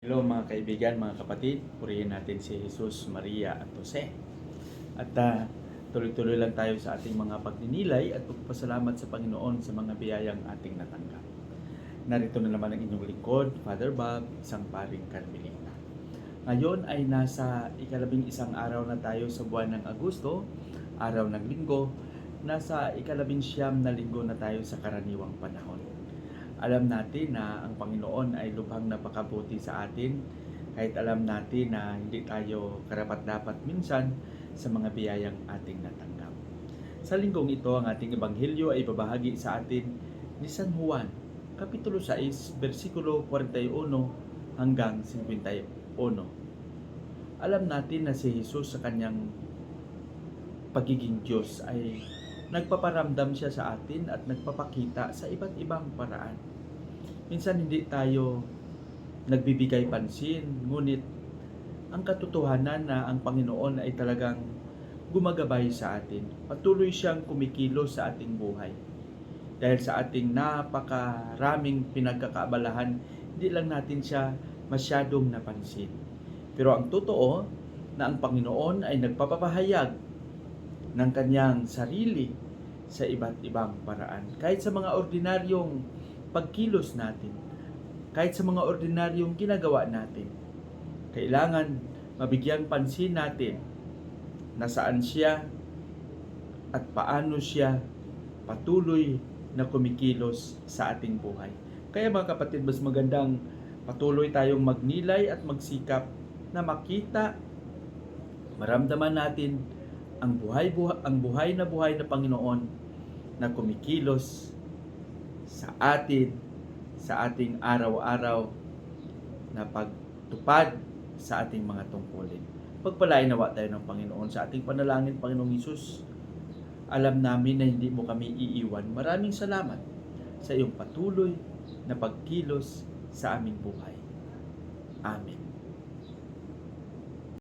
Hello mga kaibigan, mga kapatid. Purihin natin si Jesus, Maria at Jose. At ah, tuloy-tuloy lang tayo sa ating mga pagninilay at pagpasalamat sa Panginoon sa mga biyayang ating natanggap. Narito na naman ang inyong lingkod, Father Bob, isang paring Carmelita. Ngayon ay nasa ikalabing isang araw na tayo sa buwan ng Agosto, araw ng linggo, nasa ikalabing siyam na linggo na tayo sa karaniwang panahon. Alam natin na ang Panginoon ay lubhang napakabuti sa atin kahit alam natin na hindi tayo karapat-dapat minsan sa mga biyayang ating natanggap. Sa linggong ito, ang ating ebanghelyo ay babahagi sa atin ni San Juan, Kapitulo 6, versikulo 41 hanggang 51. Alam natin na si Jesus sa kanyang pagiging Diyos ay nagpaparamdam siya sa atin at nagpapakita sa iba't ibang paraan. Minsan hindi tayo nagbibigay pansin, ngunit ang katotohanan na ang Panginoon ay talagang gumagabay sa atin. Patuloy siyang kumikilos sa ating buhay. Dahil sa ating napakaraming pinagkakaabalahan, hindi lang natin siya masyadong napansin. Pero ang totoo na ang Panginoon ay nagpapapahayag ng kanyang sarili sa iba't ibang paraan. Kahit sa mga ordinaryong pagkilos natin, kahit sa mga ordinaryong ginagawa natin, kailangan mabigyan pansin natin na saan siya at paano siya patuloy na kumikilos sa ating buhay. Kaya mga kapatid, mas magandang patuloy tayong magnilay at magsikap na makita, maramdaman natin ang buhay, buhay ang buhay na buhay na Panginoon na kumikilos sa atin sa ating araw-araw na pagtupad sa ating mga tungkulin. Pagpalain nawa tayo ng Panginoon sa ating panalangin, Panginoong Isus. Alam namin na hindi mo kami iiwan. Maraming salamat sa iyong patuloy na pagkilos sa aming buhay. Amen.